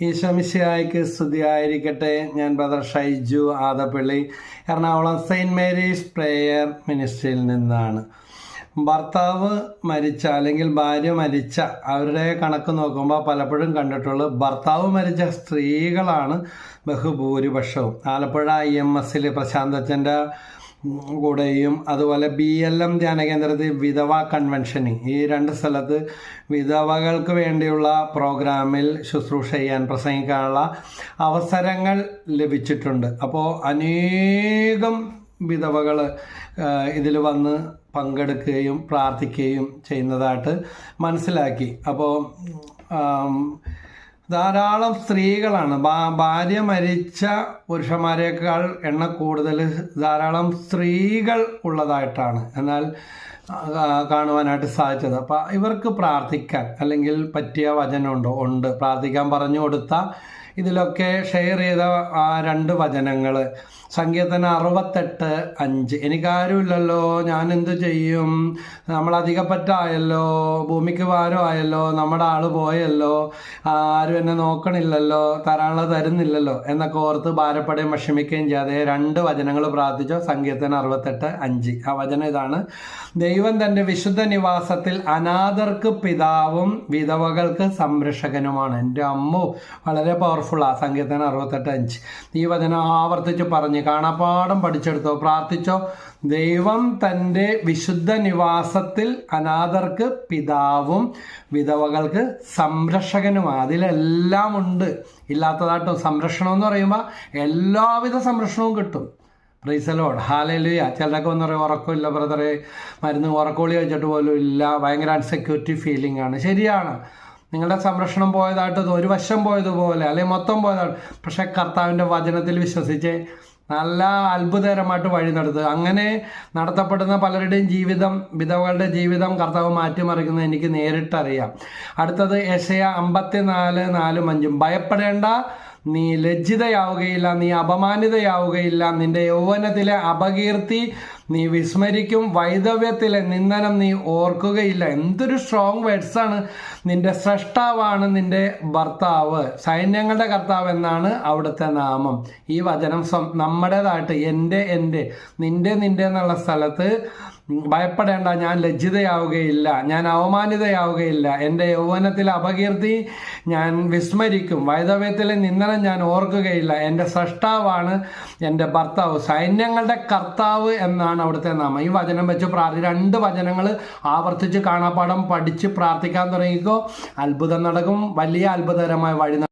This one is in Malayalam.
ഈശോമിശിയായിക്ക് സ്തുതിയായിരിക്കട്ടെ. ഞാൻ brother Shaiju Adappally Ernakulam saint Mary's prayer മിനിസ്ട്രിയിൽ നിന്നാണ്. ഭർത്താവ് മരിച്ച അല്ലെങ്കിൽ ഭാര്യ മരിച്ച അവരുടെ കണക്ക് നോക്കുമ്പോൾ പലപ്പോഴും കണ്ടിട്ടുള്ളത് ഭർത്താവ് മരിച്ച സ്ത്രീകളാണ് ബഹുഭൂരിപക്ഷവും. ആലപ്പുഴ ഐ എം എസിൽ പ്രശാന്തച്ചന്റെ കൂടെയും അതുപോലെ ബി എൽ എം ധ്യാന കേന്ദ്രത്തിൽ വിധവ കൺവെൻഷന് ഈ രണ്ട് സ്ഥലത്ത് വിധവകൾക്ക് വേണ്ടിയുള്ള പ്രോഗ്രാമിൽ ശുശ്രൂഷ ചെയ്യാൻ പ്രസംഗിക്കാനുള്ള അവസരങ്ങൾ ലഭിച്ചിട്ടുണ്ട്. അപ്പോൾ അനേകം വിധവകൾ ഇതിൽ വന്ന് പങ്കെടുക്കുകയും പ്രാർത്ഥിക്കുകയും ചെയ്യുന്നതായിട്ട് മനസ്സിലാക്കി. അപ്പോൾ ധാരാളം സ്ത്രീകളാണ്. ഭാര്യ മരിച്ച പുരുഷന്മാരെക്കാൾ എണ്ണ കൂടുതൽ ധാരാളം സ്ത്രീകൾ ഉള്ളതായിട്ടാണ് എന്നാൽ കാണുവാനായിട്ട് സാധിച്ചത്. അപ്പം ഇവർക്ക് പ്രാർത്ഥിക്കാൻ അല്ലെങ്കിൽ പറ്റിയ വചനമുണ്ടോ ഉണ്ട്. പ്രാർത്ഥിക്കാൻ പറഞ്ഞു കൊടുത്ത ഇതിലൊക്കെ ഷെയർ ചെയ്ത ആ രണ്ട് വചനങ്ങൾ സങ്കീർത്തനം അറുപത്തെട്ട് അഞ്ച്. എനിക്കാരുമില്ലല്ലോ ഞാൻ എന്തു ചെയ്യും? നമ്മൾ അധികപ്പറ്റായല്ലോ ഭൂമിക്ക് ഭാരമായല്ലോ നമ്മുടെ ആൾ പോയല്ലോ ആരും എന്നെ നോക്കണില്ലല്ലോ തരാനുള്ളത് തരുന്നില്ലല്ലോ എന്നൊക്കെ ഓർത്ത് ഭാരപ്പെടുകയും വിഷമിക്കുകയും ചെയ്യാതെ രണ്ട് വചനങ്ങൾ പ്രാർത്ഥിച്ചോ. സങ്കീർത്തനം അറുപത്തെട്ട് അഞ്ച്. ആ വചനം ഇതാണ്. ദൈവം തന്റെ വിശുദ്ധ നിവാസത്തിൽ അനാഥർക്ക് പിതാവും വിധവകൾക്ക് സംരക്ഷകനുമാണ്. എന്റെ അമ്മു വളരെ പവർഫുള്ളാണ് സങ്കീർത്തനം അറുപത്തെട്ട് അഞ്ച്. ഈ വചനം ആവർത്തിച്ച് പറഞ്ഞ് കാണാപ്പാടം പഠിച്ചെടുത്തോ പ്രാർത്ഥിച്ചോ. ദൈവം തന്റെ വിശുദ്ധ നിവാസത്തിൽ അനാഥർക്ക് പിതാവും വിധവകൾക്ക് സംരക്ഷകനും അതിലെല്ലാം ഉണ്ട്. ഇല്ലാത്തതായിട്ടോ സംരക്ഷണം എന്ന് പറയുമ്പോൾ എല്ലാവിധ സംരക്ഷണവും കിട്ടും. റീസലോഡ് ഹാലലുയ ചിലരൊക്കെ വന്ന് പറയും ഉറക്കമില്ല ബ്രദറെ മരുന്ന് ഉറക്കോളി വെച്ചിട്ട് പോലും ഇല്ല. ഭയങ്കര അൺസെക്യൂരിറ്റി ഫീലിംഗ് ആണ്. ശരിയാണ്. നിങ്ങളുടെ സംരക്ഷണം പോയതായിട്ട് ഒരു വശം പോയതുപോലെ അല്ലെങ്കിൽ മൊത്തം പോയതാണ്. പക്ഷേ കർത്താവിന്റെ വചനത്തിൽ വിശ്വസിച്ച് നല്ല അത്ഭുതകരമായിട്ട് വഴി നടത്തുക. അങ്ങനെ നടത്തപ്പെടുന്ന പലരുടെയും ജീവിതം വിധവകളുടെ ജീവിതം കർത്താവ് മാറ്റിമറിക്കുന്നത് എനിക്ക് നേരിട്ടറിയാം. അടുത്തത് യശയ അമ്പത്തിനാല് നാലും അഞ്ചും. ഭയപ്പെടേണ്ട നീ ലജ്ജിതയാവുകയില്ല നീ അപമാനിതയാവുകയില്ല നിന്റെ യൗവനത്തിലെ അപകീർത്തി നീ വിസ്മരിക്കും വൈദവ്യത്തിലെ നിന്ദനം നീ ഓർക്കുകയില്ല. എന്തൊരു സ്ട്രോങ് വേർഡ്സാണ് നിന്റെ സ്രഷ്ടാവാണ് നിന്റെ ഭർത്താവ്. സൈന്യങ്ങളുടെ കർത്താവ് എന്നാണ് അവിടുത്തെ നാമം. ഈ വചനം നമ്മുടേതായിട്ട് എന്റെ എന്റെ നിന്റെ നിന്റെ എന്നുള്ള സ്ഥലത്ത് ഭയപ്പെടേണ്ട ഞാൻ ലജ്ജിതയാവുകയില്ല ഞാൻ അവമാനിതയാവുകയില്ല. എന്റെ യൗവനത്തിലെ അപകീർത്തി ഞാൻ വിസ്മരിക്കും. വൈദവ്യത്തിലെ നിന്ദനം ഞാൻ ഓർക്കുകയില്ല. എന്റെ സൃഷ്ടാവാണ് എന്റെ ഭർത്താവ്. സൈന്യങ്ങളുടെ കർത്താവ് എന്നാണ് അവിടുത്തെ നാമം. ഈ വചനം വെച്ച് പ്രാർത്ഥി രണ്ട് വചനങ്ങൾ ആവർത്തിച്ച് കാണാപ്പാടം പഠിച്ച് പ്രാർത്ഥിക്കാൻ തുടങ്ങിക്കോ. അത്ഭുതം നടക്കും. വലിയ അത്ഭുതകരമായ വഴി